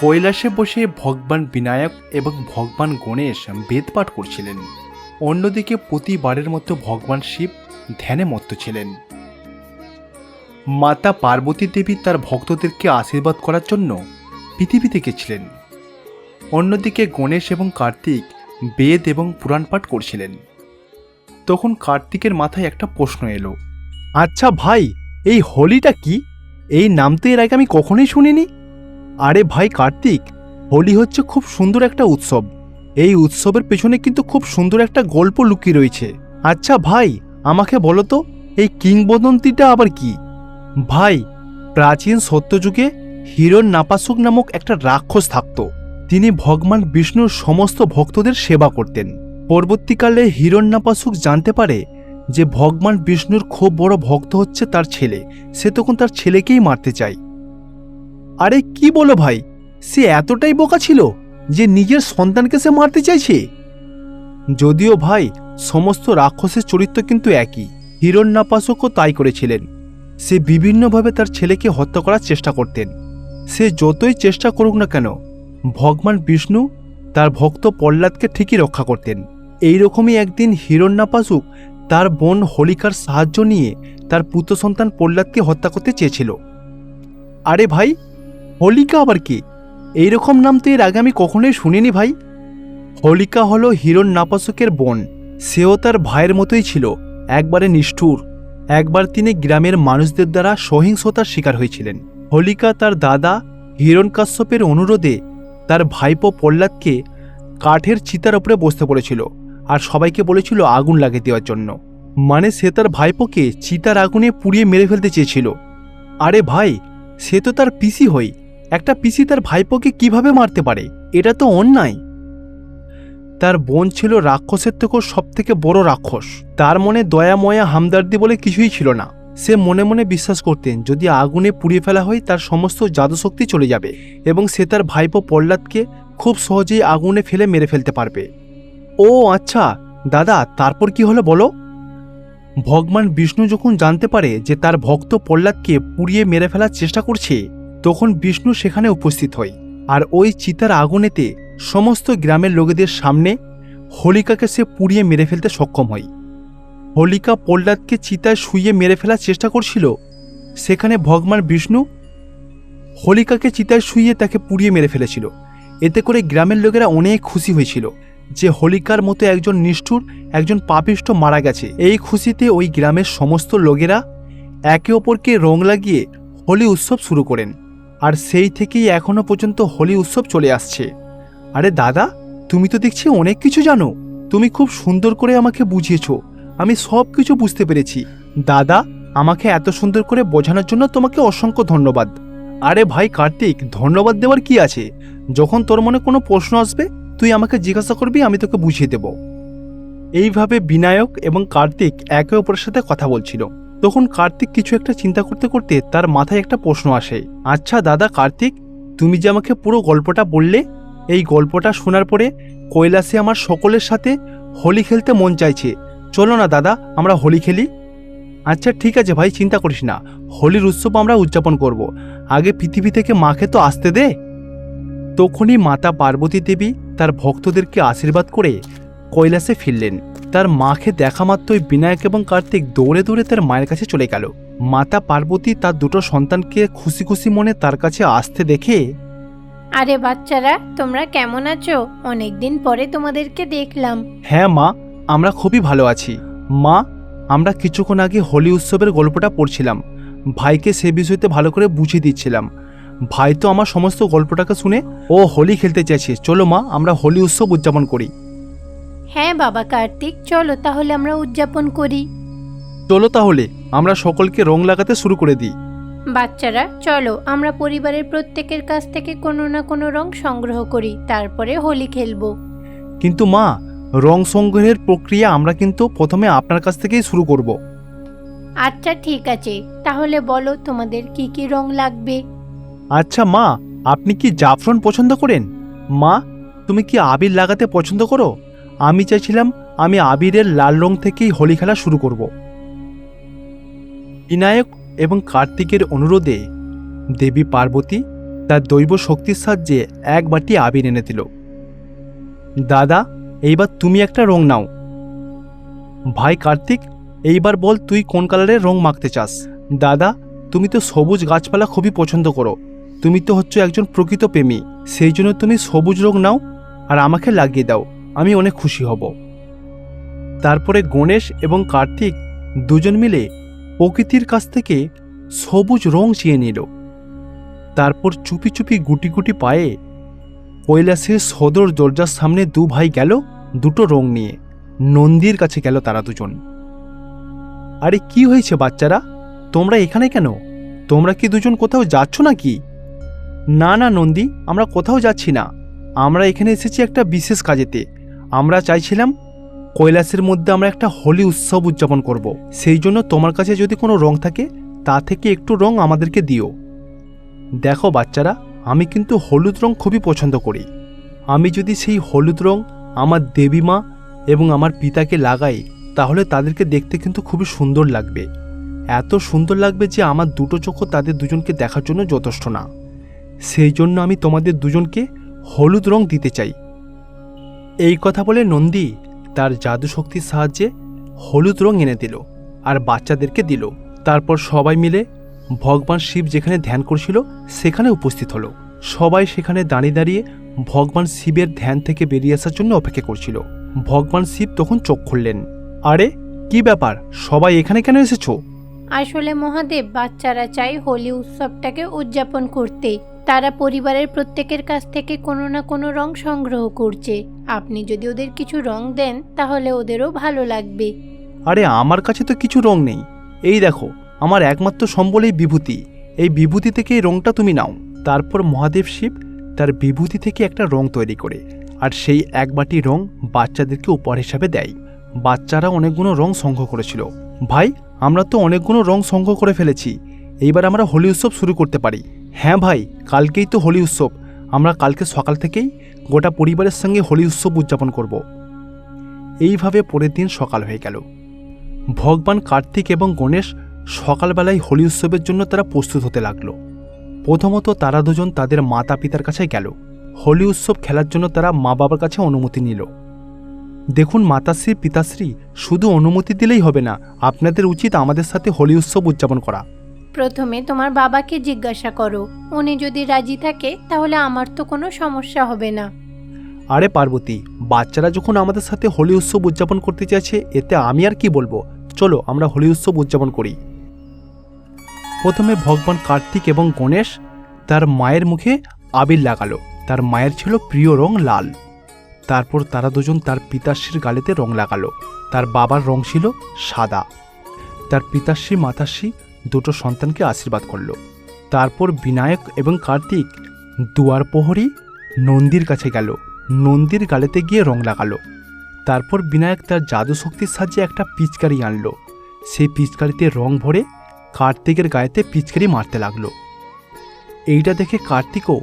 কৈলাসে বসে ভগবান বিনায়ক এবং ভগবান গণেশ বেদ পাঠ করছিলেন। অন্যদিকে প্রতিবারের মতো ভগবান শিব ধ্যানে মত্ত ছিলেন। মাতা পার্বতী দেবী তার ভক্তদেরকে আশীর্বাদ করার জন্য পৃথিবীতে গেছিলেন। অন্যদিকে গণেশ এবং কার্তিক বেদ এবং পুরাণ পাঠ করছিলেন। তখন কার্তিকের মাথায় একটা প্রশ্ন এলো আচ্ছা ভাই, এই হোলিটা কি? এই নাম তো এর আগে আমি কখনোই শুনিনি। আরে ভাই কার্তিক, হোলি হচ্ছে খুব সুন্দর একটা উৎসব। এই উৎসবের পেছনে কিন্তু খুব সুন্দর একটা গল্প লুকিয়ে রয়েছে। আচ্ছা ভাই, আমাকে বলো তো, এই কিংবদন্তিটা আবার কি? ভাই, প্রাচীন সত্যযুগে হিরণ নাপাসুক নামক একটা রাক্ষস থাকত। তিনি ভগবান বিষ্ণুর সমস্ত ভক্তদের সেবা করতেন। পরবর্তীকালে হিরণ্যাপাসুক জানতে পারে যে ভগবান বিষ্ণুর খুব বড় ভক্ত হচ্ছে তার ছেলে। সে তখন তার ছেলেকেই মারতে চায়। আরে কি বলো ভাই? সে এতটাই বোকা ছিল যে নিজের সন্তানকে সে মারতে চাইছে। যদিও ভাই, সমস্ত রাক্ষসের চরিত্র কিন্তু একই। হিরণ্যাপাসকও তাই করেছিলেন। সে বিভিন্নভাবে তার ছেলেকে হত্যা করার চেষ্টা করতেন। সে যতই চেষ্টা করুক না কেন, ভগবান বিষ্ণু তার ভক্ত প্রহ্লাদকে ঠিকই রক্ষা করতেন। এই রকমই একদিন হিরণ্যাপাসুক তার বোন হোলিকার সাহায্য নিয়ে তার পুত্র সন্তান প্রহ্লাদকে হত্যা করতে চেয়েছিল। আরে ভাই হোলিকা আবার কি? এইরকম নাম তো এর আগে আমি কখনোই শুনিনি ভাই। হোলিকা হলো হিরণ নাপাসকের বোন। সেও তার ভাইয়ের মতোই ছিল, একবারে নিষ্ঠুর। একবার তিনি গ্রামের মানুষদের দ্বারা সহিংসতার শিকার হয়েছিলেন। হোলিকা তার দাদা হিরণকাশ্যপের অনুরোধে তার ভাইপো প্রহ্লাদকে কাঠের চিতার ওপরে বসতে পড়েছিল আর সবাইকে বলেছিল আগুন লাগিয়ে দেওয়ার জন্য। মানে সে তার ভাইপোকে চিতার আগুনে পুড়িয়ে মেরে ফেলতে চেয়েছিল। আরে ভাই, সে তো তার পিসি হই। একটা পিসি তার ভাইপোকে কীভাবে মারতে পারে? এটা তো অন্যায়। তার বোন ছিল রাক্ষসের থেকেও সব থেকে বড় রাক্ষস। তার মনে দয়া, ময়া, হামদার্দি বলে কিছুই ছিল না। সে মনে মনে বিশ্বাস করতেন, যদি আগুনে পুড়িয়ে ফেলা হয় তার সমস্ত জাদুশক্তি চলে যাবে এবং সে তার ভাইপো প্রহ্লাদকে খুব সহজেই আগুনে ফেলে মেরে ফেলতে পারবে। ও আচ্ছা দাদা, তারপর কি হলো বলো? ভগবান বিষ্ণু যখন জানতে পারে যে তার ভক্ত প্রহ্লাদকে পুড়িয়ে মেরে ফেলার চেষ্টা করছে তখন বিষ্ণু সেখানে উপস্থিত হয়, আর ওই চিতার আগুনেতে সমস্ত গ্রামের লোকেদের সামনে হোলিকাকে সে পুড়িয়ে মেরে ফেলতে সক্ষম হয়। হোলিকা প্রহ্লাদকে চিতায় শুইয়ে মেরে ফেলার চেষ্টা করছিল, সেখানে ভগবান বিষ্ণু হোলিকাকে চিতায় শুইয়ে তাকে পুড়িয়ে মেরে ফেলেছিল। এতে করে গ্রামের লোকেরা অনেক খুশি হয়েছিল যে হোলিকার মতো একজন নিষ্ঠুর, একজন পাপিষ্ট মারা গেছে। এই খুশিতে ওই গ্রামের সমস্ত লোকেরা একে অপরকে রং লাগিয়ে হোলি উৎসব শুরু করেন। আর সেই থেকেই এখনও পর্যন্ত হোলি উৎসব চলে আসছে। আরে দাদা, তুমি তো দেখছি অনেক কিছু জানো। তুমি খুব সুন্দর করে আমাকে বুঝিয়েছ। আমি সব কিছু বুঝতে পেরেছি। দাদা, আমাকে এত সুন্দর করে বোঝানোর জন্য তোমাকে অসংখ্য ধন্যবাদ। আরে ভাই কার্তিক, ধন্যবাদ দেওয়ার কি আছে? যখন তোর মনে কোনো প্রশ্ন আসবে, তুই আমাকে জিজ্ঞাসা করবি, আমি তোকে বুঝিয়ে দেব। এইভাবে বিনায়ক এবং কার্তিক একে অপরের সাথে কথা বলছিল। তখন কার্তিক কিছু একটা চিন্তা করতে করতে তার মাথায় একটা প্রশ্ন আসে। আচ্ছা দাদা কার্তিক, তুমি যে আমাকে পুরো গল্পটা বললে, এই গল্পটা শোনার পরে কৈলাসে আমার সকলের সাথে হোলি খেলতে মন চাইছে। চলো না দাদা, আমরা হোলি খেলি। আচ্ছা ঠিক আছে ভাই, চিন্তা করিস না। হোলির উৎসব আমরা উদযাপন করব। আগে পৃথিবী থেকে মাকে তো আসতে দে। তখনই মাতা পার্বতী দেবী তার ভক্তদেরকে আশীর্বাদ করে কৈলাসে ফিরলেন। তার মাকে দেখা মাত্রই বিনায়ক এবং কার্তিক দৌড়ে দৌড়ে তার মায়ের কাছে চলে গেল। মাতা পার্বতী তার দুটো সন্তানকে খুশি খুশি মনে তার কাছে আসতে দেখে আরে বাচ্চারা তোমরা কেমন আছো? অনেকদিন পরে তোমাদেরকে দেখলাম। হ্যাঁ মা আমরা খুবই ভালো আছি। মা আমরা কিছুক্ষণ আগে হোলি উৎসবের গল্পটা পড়ছিলাম। ভাইকে সে বিষয়তে ভালো করে বুঝিয়ে দিচ্ছিলাম। ভাই তো আমার সমস্ত গল্পটাকে শুনে ও হোলি খেলতে চাইছে চলো মা আমরা হোলি উৎসব উদযাপন করি। হ্যাঁ বাবা কার্তিক চলো তাহলে আমরা উদযাপন করি। চলো তাহলে আমরা সকলকে রং লাগাতে শুরু করে দিই। বাচ্চারা চলো আমরা পরিবারের প্রত্যেকের কাছ থেকে কোনো না কোনো রং সংগ্রহ করি তারপরে হোলি খেলব। কিন্তু মা রং সংগ্রহের প্রক্রিয়া আমরা কিন্তু প্রথমে আপনার কাছ থেকেই শুরু করব। আচ্ছা ঠিক আছে। তাহলে বলো তোমাদের কি কি রং লাগবে? আচ্ছা মা আপনি কি জাফরান পছন্দ করেন? মা তুমি কি আবির লাগাতে পছন্দ করো? আমি চাইছিলাম আমি আবিরের লাল রং থেকেই হোলি খেলা শুরু করব। বিনায়ক এবং কার্তিকের অনুরোধে দেবী পার্বতী তার দৈব শক্তির সাহায্যে এক বাটি আবির এনে দিল। দাদা, এইবার তুমি একটা রং নাও। ভাই কার্তিক, এইবার বল তুই কোন কালারের রং মাখতে চাস? দাদা, তুমি তো সবুজ গাছপালা খুবই পছন্দ করো। তুমি তো হচ্ছে একজন প্রকৃত প্রেমী। সেই জন্য তুমি সবুজ রং নাও আর আমাকে লাগিয়ে দাও। আমি অনেক খুশি হব। তারপরে গণেশ এবং কার্তিক দুজন মিলে প্রকৃতির কাছ থেকে সবুজ রং চেয়ে নিল। তারপর চুপি চুপি গুটি গুটি পায়ে কৈলাসের সদর দরজার সামনে দু ভাই গেল দুটো রং নিয়ে। নন্দীর কাছে গেল তারা দুজন। আরে কি হয়েছে বাচ্চারা? তোমরা এখানে কেন? তোমরা কি দুজন কোথাও যাচ্ছ নাকি? না না, নন্দী, আমরা কোথাও যাচ্ছি না। আমরা এখানে এসেছি একটা বিশেষ কাজেতে। আমরা চাইছিলাম কৈলাসের মধ্যে আমরা একটা হোলি উৎসব উদযাপন করব। সেই জন্য তোমার কাছে যদি কোনো রং থাকে, তা থেকে একটু রং আমাদেরকে দিও। দেখো বাচ্চারা, আমি কিন্তু হলুদ রং খুবই পছন্দ করি। আমি যদি সেই হলুদ রং আমার দেবী মা এবং আমার পিতাকে লাগাই, তাহলে তাদেরকে দেখতে কিন্তু খুবই সুন্দর লাগবে। এত সুন্দর লাগবে যে আমার দুটো চোখও তাদের দুজনকে দেখার জন্য যথেষ্ট না। সেই জন্য আমি তোমাদের দুজনকে হলুদ রং দিতে চাই। এই কথা বলে নন্দী তার জাদু শক্তির সাহায্যে হলুদ রং এনে দিল আর বাচ্চাদেরকে দিল। তারপর সবাই মিলে ভগবান শিব যেখানে ধ্যান করছিল, সেখানে উপস্থিত হলো। সবাই সেখানে দাঁড়িয়ে দাঁড়িয়ে ভগবান শিবের ধ্যান থেকে বেরিয়ে আসার জন্য অপেক্ষা করছিল। ভগবান শিব তখন চোখ খুললেন। আরে, কি ব্যাপার? সবাই এখানে কেন এসেছ? আসলে মহাদেব, বাচ্চারা চাই হোলি উৎসবটাকে উদযাপন করতে। তারা পরিবারের প্রত্যেকের কাছ থেকে কোনো না কোনো রং সংগ্রহ করছে। আপনি যদি ওদের কিছু রং দেন, তাহলে ওদেরও ভালো লাগবে। আরে, আমার কাছে তো কিছু রং নেই। এই দেখো, আমার একমাত্র সম্বল এই বিভূতি। এই বিভূতি থেকে এই রংটা তুমি নাও। তারপর মহাদেব শিব তার বিভূতি থেকে একটা রং তৈরি করে, আর সেই এক বাটি রং বাচ্চাদেরকে উপহার হিসাবে দেয়। বাচ্চারা অনেকগুলো রং সংগ্রহ করেছিল। ভাই, আমরা তো অনেকগুলো রং সংগ্রহ করে ফেলেছি। এইবার আমরা হোলি উৎসব শুরু করতে পারি। হ্যাঁ ভাই, কালকেই তো হোলি উৎসব। আমরা কালকে সকাল থেকেই গোটা পরিবারের সঙ্গে হোলি উৎসব উদযাপন করব। এইভাবে পরের দিন সকাল হয়ে গেল। ভগবান কার্তিক এবং গণেশ সকালবেলায় হোলি উৎসবের জন্য তারা প্রস্তুত হতে লাগল। প্রথমত তারা দুজন তাদের মাতা পিতার কাছে গেল। হোলি উৎসব খেলার জন্য তারা মা বাবার কাছে অনুমতি নিল। দেখুন মাতাশ্রী, পিতাশ্রী, শুধু অনুমতি দিলেই হবে না, আপনাদের উচিত আমাদের সাথে হোলি উৎসব উদযাপন করা। প্রথমে তোমার বাবাকে জিজ্ঞাসা করো। উনি যদি রাজি থাকে, তাহলে আমার তো কোনো সমস্যা হবে না। আরে পার্বতী, বাচ্চারা যখন আমাদের সাথে হোলি উৎসব উদযাপন করতে চাইছে, এতে আমি আর কি বলব? চলো, আমরা হোলি উৎসব উদযাপন করি। প্রথমে ভগবান কার্তিক এবং গণেশ তার মায়ের মুখে আবির লাগালো। তার মায়ের ছিল প্রিয় রং লাল। তারপর তারা দুজন তার পিতাশ্রীর গালেতে রং লাগালো। তার বাবার রং ছিল সাদা। তার পিতাশ্রী, মাতাশ্রী দুটো সন্তানকে আশীর্বাদ করল। তারপর বিনায়ক এবং কার্তিক দুয়ার প্রহরী নন্দীর কাছে গেল। নন্দীর গালেতে গিয়ে রং লাগালো। তারপর বিনায়ক তার জাদু শক্তির সাহায্যে একটা পিচকারি আনলো। সেই পিচকারিতে রং ভরে কার্তিকের গায়েতে পিচকারি মারতে লাগল। এইটা দেখে কার্তিকও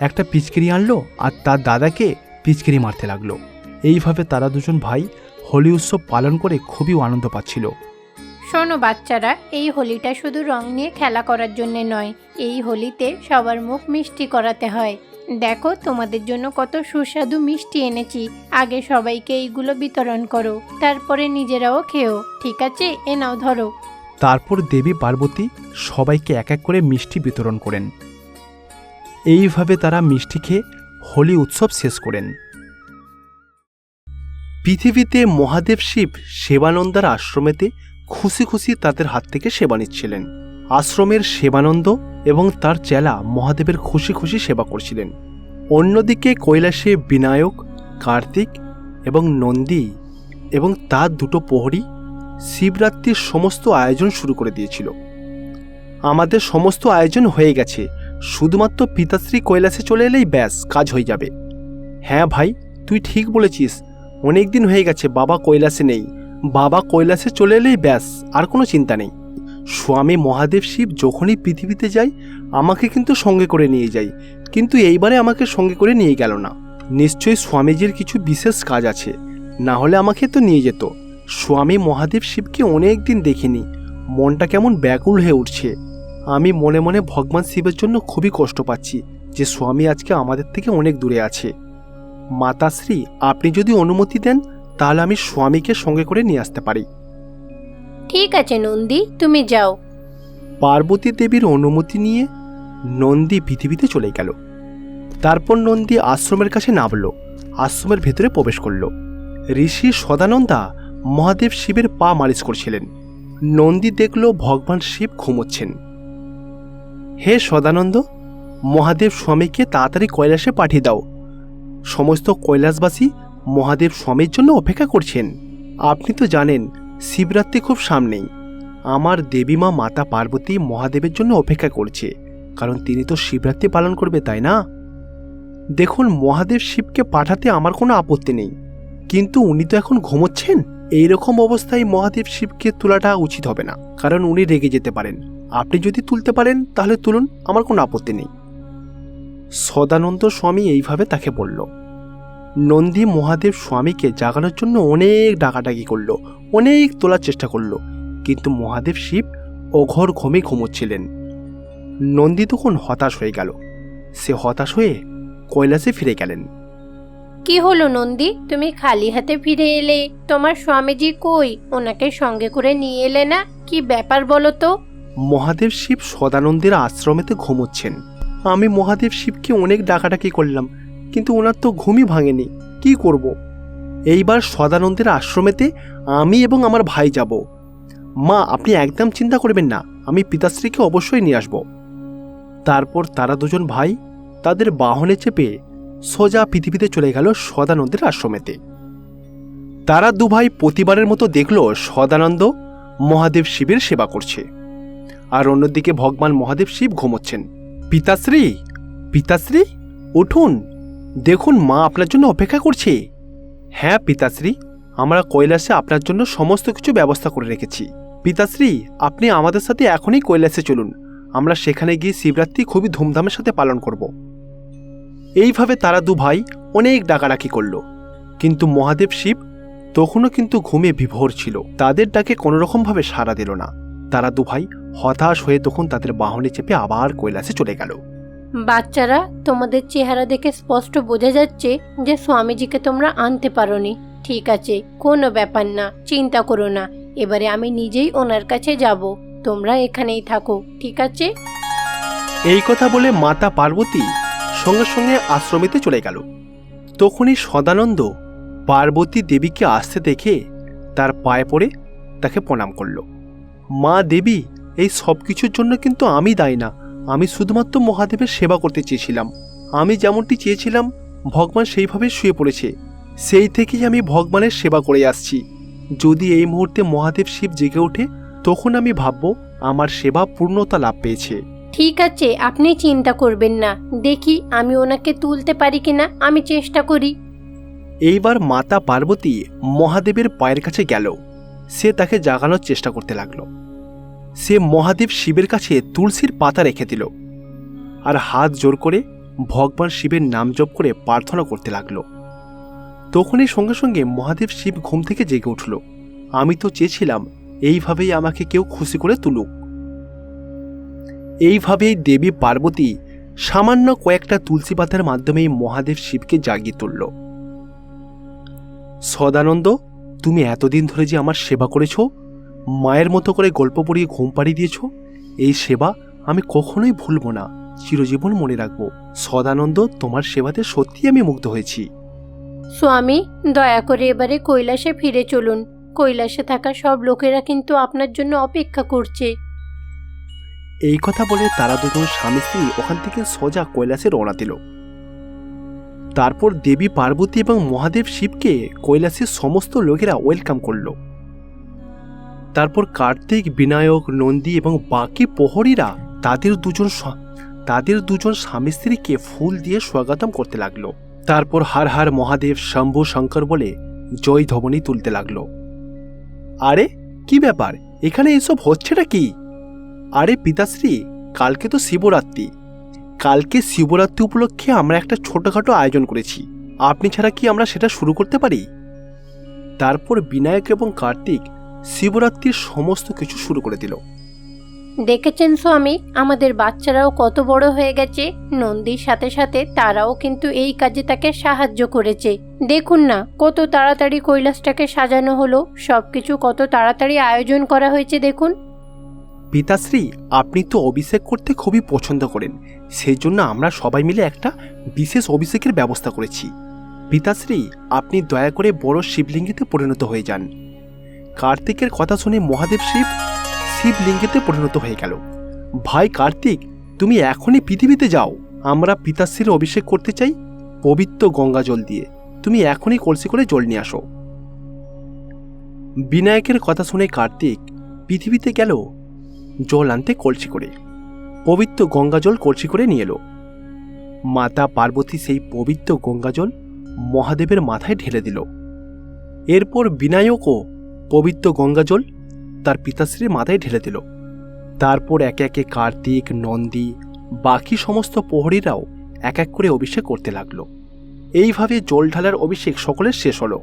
একটা পিচকারি আনলো আর তার দাদাকে পিচকারি মারতে লাগল। এইভাবে তারা দুজন ভাই হোলি উৎসব পালন করে খুবই আনন্দ পাচ্ছিল। শোনো বাচ্চারা, এই হোলিটা শুধু রং নিয়ে খেলা করার জন্যে নয়, এই হোলিতে সবার মুখ মিষ্টি করাতে হয়। দেখো, তোমাদের জন্য কত সুস্বাদু মিষ্টি এনেছি, আগে সবাইকে এইগুলো বিতরণ করো, তারপরে নিজেরাও খেও, ঠিক আছে? এ নাও ধরো। তারপর দেবী পার্বতী সবাইকে এক এক করে মিষ্টি বিতরণ করেন। এইভাবে তারা মিষ্টি খেয়ে হোলি উৎসব শেষ করেন। পৃথিবীতে মহাদেব শিব সেবানন্দার আশ্রমেতে খুশি খুশি তাদের হাত থেকে সেবা নিচ্ছিলেন। আশ্রমের সেবানন্দ এবং তার চেলা মহাদেবের খুশি খুশি সেবা করছিলেন। অন্যদিকে কৈলাসে বিনায়ক, কার্তিক এবং নন্দী এবং তার দুটো প্রহরী শিবরাত্রির সমস্ত আয়োজন শুরু করে দিয়েছিল। আমাদের সমস্ত আয়োজন হয়ে গেছে। শুধুমাত্র পিতাশ্রী কৈলাসে চলে এলেই ব্যাস, কাজ হয়ে যাবে। হ্যাঁ ভাই, তুই ঠিক বলেছিস। অনেক দিন হয়ে গেছে, বাবা কৈলাসে নেই। বাবা কৈলাসে চলে এলেই ব্যাস, আর কোনো চিন্তা নেই। স্বামী মহাদেব শিব যখনই পৃথিবীতে যায়, আমাকে কিন্তু সঙ্গে করে নিয়ে যায়। কিন্তু এইবারে আমাকে সঙ্গে করে নিয়ে গেল না। নিশ্চয়ই স্বামীজির কিছু বিশেষ কাজ আছে। না হলে আমাকে তো নিয়ে যেত। স্বামী মহাদেব শিবকে অনেক দিন দেখিনি। মনটা কেমন ব্যাকুল হয়ে উঠছে। আমি মনে মনে ভগবান শিবের জন্য খুবই কষ্ট পাচ্ছি যে স্বামী আজকে আমাদের থেকে অনেক দূরে আছে। মাতাশ্রী, আপনি যদি অনুমতি দেন তাহলে আমি স্বামীকে সঙ্গে করে নিয়ে আসতে পারি। ঠিক আছে নন্দী তুমি যাও। পার্বতী দেবীর অনুমতি নিয়ে নন্দী পৃথিবীতে চলে গেল। তারপর নন্দী আশ্রমের কাছে নামল আশ্রমের ভেতরে প্রবেশ করল। ঋষি সদানন্দা মহাদেব শিবের পা মালিশ করছিলেন। নন্দী দেখল ভগবান শিব ঘুমোচ্ছেন। হে সদানন্দ মহাদেব স্বামীকে তাড়াতাড়ি কৈলাসে পাঠিয়ে দাও। সমস্ত কৈলাসবাসী মহাদেব স্বামীর জন্য অপেক্ষা করছেন। আপনি তো জানেন, শিবরাত্রি খুব সামনেই। আমার দেবীমা মাতা পার্বতী মহাদেবের জন্য অপেক্ষা করছে, কারণ তিনি তো শিবরাত্রি পালন করবে, তাই না? দেখুন, মহাদেব শিবকে পাঠাতে আমার কোনো আপত্তি নেই। কিন্তু উনি তো এখন ঘুমোচ্ছেন। এই রকম অবস্থায় মহাদেব শিবকে তোলাটা উচিত হবে না, কারণ উনি রেগে যেতে পারেন। আপনি যদি তুলতে পারেন, তাহলে তুলুন, আমার কোনো আপত্তি নেই। সদানন্দ স্বামী এইভাবে তাকে বলল। নন্দী মহাদেব স্বামীকে জাগানোর জন্য অনেক ডাকাডাকি করল অনেক তোলার চেষ্টা করল। কিন্তু মহাদেব শিব অঘর ঘুমে ঘুমোচ্ছিলেন। নন্দী তখন হতাশ হয়ে গেল। সে হতাশ হয়ে কৈলাসে ফিরে গেলেন। কি হলো নন্দী? তুমি খালি হাতে ফিরে এলে তোমার স্বামীজি কই? ওনাকে সঙ্গে করে নিয়ে এলে না? কি ব্যাপার বলো তো? মহাদেব শিব সদানন্দের আশ্রমেতে ঘুমোচ্ছেন। আমি মহাদেব শিবকে অনেক ডাকাডাকি করলাম। কিন্তু ওনার তো ঘুমই ভাঙেনি। কি করব। এইবার সদানন্দের আশ্রমেতে আমি এবং আমার ভাই যাব। মা, আপনি একদম চিন্তা করবেন না, আমি পিতাশ্রীকে অবশ্যই নিয়ে আসব। তারপর তারা দুজন ভাই তাদের বাহনে চেপে সোজা পৃথিবীতে চলে গেল সদানন্দের আশ্রমেতে। তারা দুভাই প্রতিবারের মতো দেখল সদানন্দ মহাদেব শিবের সেবা করছে। আর অন্যদিকে ভগবান মহাদেব শিব ঘুমোচ্ছেন। পিতাশ্রী! পিতাশ্রী! উঠুন! দেখুন মা আপনার জন্য অপেক্ষা করছে। হ্যাঁ পিতাশ্রী, আমরা কৈলাসে আপনার জন্য সমস্ত কিছু ব্যবস্থা করে রেখেছি। পিতাশ্রী, আপনি আমাদের সাথে এখনই কৈলাসে চলুন। আমরা সেখানে গিয়ে শিবরাত্রি খুবই ধুমধামের সাথে পালন করব। এইভাবে তারা দু ভাই অনেক ডাকাডাকি করল। কিন্তু মহাদেব শিব তখনও কিন্তু ঘুমে বিভোর ছিল। তাদের ডাকে কোনোরকমভাবে সাড়া দিল না। তারা দু ভাই হতাশ হয়ে তখন তাদের বাহনে চেপে আবার কৈলাসে চলে গেল। বাচ্চারা তোমাদের চেহারা দেখে স্পষ্ট বোঝা যাচ্ছে যে স্বামীজিকে তোমরা আনতে পারোনি। ঠিক আছে, কোনো ব্যাপার না, চিন্তা করো না। এবারে আমি নিজেই ওনার কাছে যাব। তোমরা এখানেই থাকো, ঠিক আছে? এই কথা বলে মাতা পার্বতী সঙ্গে সঙ্গে আশ্রমেতে চলে গেল। তখনই সদানন্দ পার্বতী দেবীকে আসতে দেখে তার পায়ে পড়ে তাকে প্রণাম করল। মা দেবী, এই সব কিছুর জন্য কিন্তু আমি দায়ী না। আমি শুধুমাত্র মহাদেবের সেবা করতে চেয়েছিলাম। আমি যেমনটি চেয়েছিলাম ভগবান সেইভাবে শুয়ে পড়েছে। সেই থেকেই আমি ভগবানের সেবা করে আসছি। যদি এই মুহূর্তে মহাদেব শিব জেগে ওঠে তখন আমি ভাবব আমার সেবা পূর্ণতা লাভ পেয়েছে। ঠিক আছে আপনি চিন্তা করবেন না। দেখি আমি ওনাকে তুলতে পারি কিনা আমি চেষ্টা করি। এইবার মাতা পার্বতী মহাদেবের পায়ের কাছে গেল। সে তাকে জাগানোর চেষ্টা করতে লাগল। সে মহাদেব শিবের কাছে তুলসীর পাতা রেখে দিল আর হাত জোর করে ভগবান শিবের নাম জপ করে প্রার্থনা করতে লাগল। তখনই সঙ্গে সঙ্গে মহাদেব শিব ঘুম থেকে জেগে উঠল। আমি তো চেয়েছিলাম এইভাবেই আমাকে কেউ খুশি করে তুলুক। এইভাবেই দেবী পার্বতী সামান্য কয়েকটা তুলসী পাতার মাধ্যমেই মহাদেব শিবকে জাগিয়ে তুলল। সদানন্দ, তুমি এতদিন ধরে যে আমার সেবা করেছ মায়ের মতো করে গল্প পড়িয়ে ঘুম পাড়িয়ে দিয়েছ? এই সেবা আমি কখনোই ভুলব না। চিরজীবন মনে রাখব। সদানন্দ তোমার সেবাতে সত্যি আমি মুগ্ধ হয়েছি। স্বামী দয়া করে এবারে কৈলাসে ফিরে চলুন। কৈলাসে থাকা সব লোকেরা কিন্তু আপনার জন্য অপেক্ষা করছে। এই কথা বলে তারা দুজন স্বামী স্ত্রী ওখান থেকে সোজা কৈলাসে রওনা দিল। তারপর দেবী পার্বতী এবং মহাদেব শিবকে কৈলাসের সমস্ত লোকেরা ওয়েলকাম করল। তারপর কার্তিক, বিনায়ক, নন্দী এবং বাকি প্রহরীরা তাদের দুজন তাদের দুজন স্বামী স্ত্রীকে ফুল দিয়ে স্বাগতম করতে লাগল। তারপর হার হার মহাদেব, শম্ভু শঙ্কর বলে জয় ধবনী তুলতে লাগল। আরে, কি ব্যাপার? এখানে এসব হচ্ছেটা কি? আরে পিতাশ্রী, কালকে তো শিবরাত্রি। কালকে শিবরাত্রি উপলক্ষে আমরা একটা ছোটোখাটো আয়োজন করেছি। আপনি ছাড়া কি আমরা সেটা শুরু করতে পারি? তারপর বিনায়ক এবং কার্তিক শিবরাত্রির সমস্ত কিছু শুরু করে দিল। দেখেছেন স্বামী আমাদের বাচ্চারাও কত বড় হয়ে গেছে। নন্দীর সাথে সাথে তারাও কিন্তু এই কাজে তাকে সাহায্য করেছে। দেখুন না কত তাড়াতাড়ি কৈলাসটাকে সাজানো হলো। সবকিছু কত তাড়াতাড়ি আয়োজন করা হয়েছে দেখুন। পিতাশ্রী আপনি তো অভিষেক করতে খুবই পছন্দ করেন। সেই জন্য আমরা সবাই মিলে একটা বিশেষ অভিষেকের ব্যবস্থা করেছি। পিতাশ্রী আপনি দয়া করে বড় শিবলিঙ্গেতে পরিণত হয়ে যান। কার্তিকের কথা শুনে মহাদেব শিব শিবলিঙ্গেতে পরিণত হয়ে গেল। ভাই কার্তিক, তুমি এখনই পৃথিবীতে যাও। আমরা পিতাশ্রীর অভিষেক করতে চাই পবিত্র গঙ্গা জল দিয়ে। তুমি এখনই কলসি করে জল নিয়ে আসো। বিনায়কের কথা শুনে কার্তিক পৃথিবীতে গেল, জল আনতে কলসি করে। পবিত্র গঙ্গা জল কলসি করে নিয়ে এলো। মাতা পার্বতী সেই পবিত্র গঙ্গা জল মহাদেবের মাথায় ঢেলে দিল। এরপর বিনায়কও পবিত্র গঙ্গা জল তার পিতাশ্রীর মাথায় ঢেলে দিল। তারপর একে একে কার্তিক নন্দী বাকি সমস্ত প্রহরীরাও এক এক করে অভিষেক করতে লাগল। এইভাবে জল ঢালার অভিষেক সকলের শেষ হলো।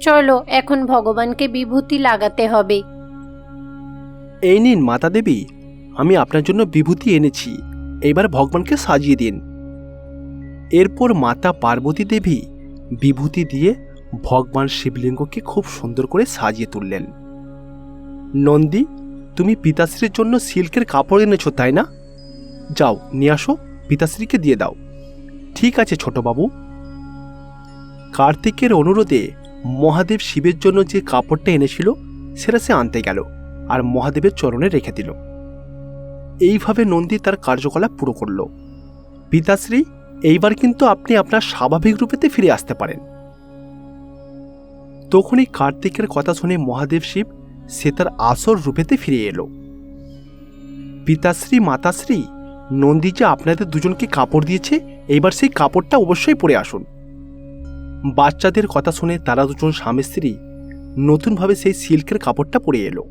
চলো এখন ভগবানকে বিভূতি লাগাতে হবে। এই নিন মাতা দেবী আমি আপনার জন্য বিভূতি এনেছি। এবার ভগবানকে সাজিয়ে দিন। এরপর মাতা পার্বতী দেবী বিভূতি দিয়ে ভগবান শিবলিঙ্গকে খুব সুন্দর করে সাজিয়ে তুললেন। নন্দী, তুমি পিতাশ্রীর জন্য সিল্কের কাপড় এনেছো, তাই না? যাও, নিয়ে আসো, পিতাশ্রীকে দিয়ে দাও। ঠিক আছে, ছোটবাবু। কার্তিকের অনুরোধে মহাদেব শিবের জন্য যে কাপড়টা এনেছিল, সেটা সে আনতে গেল আর মহাদেবের চরণে রেখে দিল। এইভাবে নন্দী তার কার্যকলাপ পুরো করল। পিতাশ্রী, এইবার কিন্তু আপনি আপনার স্বাভাবিক রূপেতে ফিরে আসতে পারেন। তখনই কার্তিকের কথা শুনে মহাদেব শিব সে তার আসল রূপেতে ফিরে এলো। পিতাশ্রী মাতাশ্রী নন্দী যে আপনাদের দুজনকে কাপড় দিয়েছে এইবার সেই কাপড়টা অবশ্যই পরে আসুন। বাচ্চাদের কথা শুনে তারা দুজন স্বামী স্ত্রী নতুনভাবে সেই সিল্কের কাপড়টা পরে এলো।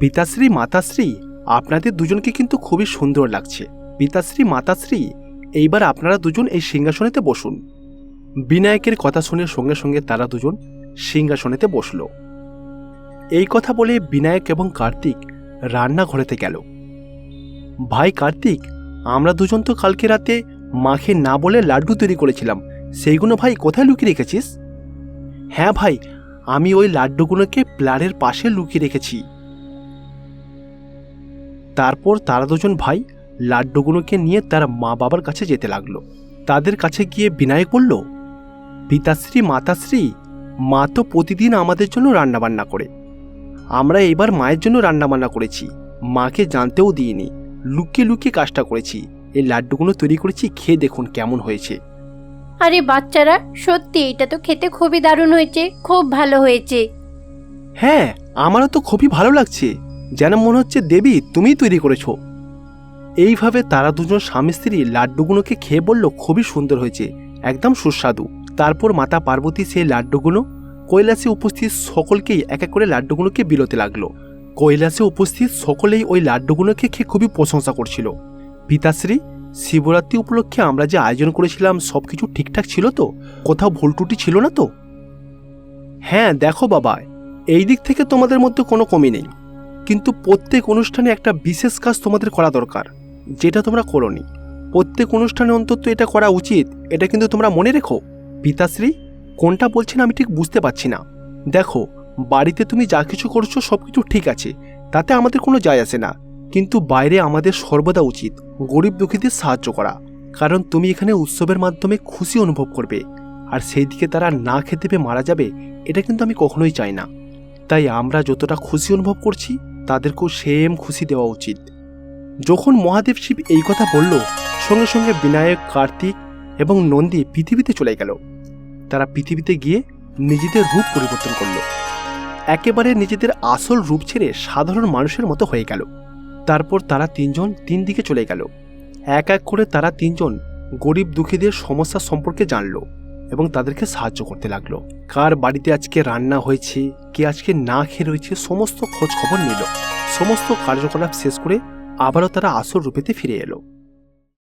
পিতাশ্রী মাতাশ্রী আপনাদের দুজনকে কিন্তু খুবই সুন্দর লাগছে। পিতাশ্রী মাতাশ্রী এইবার আপনারা দুজন এই সিংহাসনেতে বসুন। বিনায়কের কথা শুনে সঙ্গে সঙ্গে তারা দুজন সিংহাসনেতে বসল। এই কথা বলে বিনায়ক এবং কার্তিক রান্নাঘরেতে গেল। ভাই কার্তিক, আমরা দুজন তো কালকে রাতে মাকে না বলে লাড্ডু তৈরি করেছিলাম। সেইগুলো ভাই কোথায় লুকিয়ে রেখেছিস? হ্যাঁ ভাই, আমি ওই লাড্ডুগুলোকে প্লারের পাশে লুকিয়ে রেখেছি। তারপর তারা দুজন ভাই লাড্ডুগুলোকে নিয়ে তার মা বাবার কাছে যেতে লাগল। তাদের কাছে গিয়ে বিনায়ক বলল, পিতাশ্রী, মাতাশ্রী মা তো প্রতিদিন আমাদের জন্য রান্নাবান্না করে। আমরা এবার মায়ের জন্য রান্নাবান্না করেছি। মাকে জানতেও দিইনি। লুকিয়ে লুকিয়ে কাজটা করেছি। এই লাড্ডুগুলো তৈরি করেছি খেয়ে দেখুন কেমন হয়েছে। আরে বাচ্চারা সত্যি এটা তো খেতে খুবই দারুণ হয়েছে খুব ভালো হয়েছে। হ্যাঁ আমারও তো খুবই ভালো লাগছে। যেন মনে হচ্ছে দেবী তুমিই তৈরি করেছ। এইভাবে তারা দুজন স্বামী স্ত্রী লাড্ডুগুলোকে খেয়ে বলল খুবই সুন্দর হয়েছে একদম সুস্বাদু। তারপর মাতা পার্বতী সেই লাড্ডুগুলো, কৈলাসে উপস্থিত সকলকেই এক এক করে লাড্ডুগুলোকে বিলোতে লাগল। কৈলাসে উপস্থিত সকলেই ওই লাড্ডুগুলোকে খেয়ে খুবই প্রশংসা করছিল। পিতাশ্রী, শিবরাত্রি উপলক্ষে আমরা যে আয়োজন করেছিলাম সব কিছু ঠিকঠাক ছিল তো? কোথাও ভুল ত্রুটি ছিল না তো? হ্যাঁ দেখো বাবা, এই দিক থেকে তোমাদের মধ্যে কোনো কমি নেই। কিন্তু প্রত্যেক অনুষ্ঠানে একটা বিশেষ কাজ তোমাদের করা দরকার, যেটা তোমরা করনি। প্রত্যেক অনুষ্ঠানে অন্তত এটা করা উচিত, এটা কিন্তু তোমরা মনে রেখো। পিতাশ্রী, কোনটা বলছেন আমি ঠিক বুঝতে পারছি না। দেখো, বাড়িতে তুমি যা কিছু করছ সব কিছু ঠিক আছে, তাতে আমাদের কোনো যায় আসে না। কিন্তু বাইরে আমাদের সর্বদা উচিত গরিব দুঃখীদের সাহায্য করা, কারণ তুমি এখানে উৎসবের মাধ্যমে খুশি অনুভব করবে। আর সেই দিকে তারা না খেতে পেয়ে মারা যাবে, এটা কিন্তু আমি কখনোই চাই না। তাই আমরা যতটা খুশি অনুভব করছি, তাদেরকেও সেম খুশি দেওয়া উচিত। যখন মহাদেব শিব এই কথা বলল, সঙ্গে সঙ্গে বিনায়ক, কার্তিক এবং নন্দী পৃথিবীতে চলে গেল। তারা পৃথিবীতে গিয়ে নিজেদের রূপ পরিবর্তন করল। একেবারে নিজেদের আসল রূপ ছেড়ে সাধারণ মানুষের মতো হয়ে গেল। তারপর তারা তিনজন তিন দিকে চলে গেল। এক এক করে তারা তিনজন গরিব দুঃখীদের সমস্যা সম্পর্কে জানলো এবং তাদেরকে সাহায্য করতে লাগল। কার বাড়িতে আজকে রান্না হয়েছে, কে আজকে না খেয়ে রয়েছে, সমস্ত খোঁজ খবর নিল। সমস্ত কার্যকলাপ শেষ করে আবারও তারা আসল রূপেতে ফিরে এলো।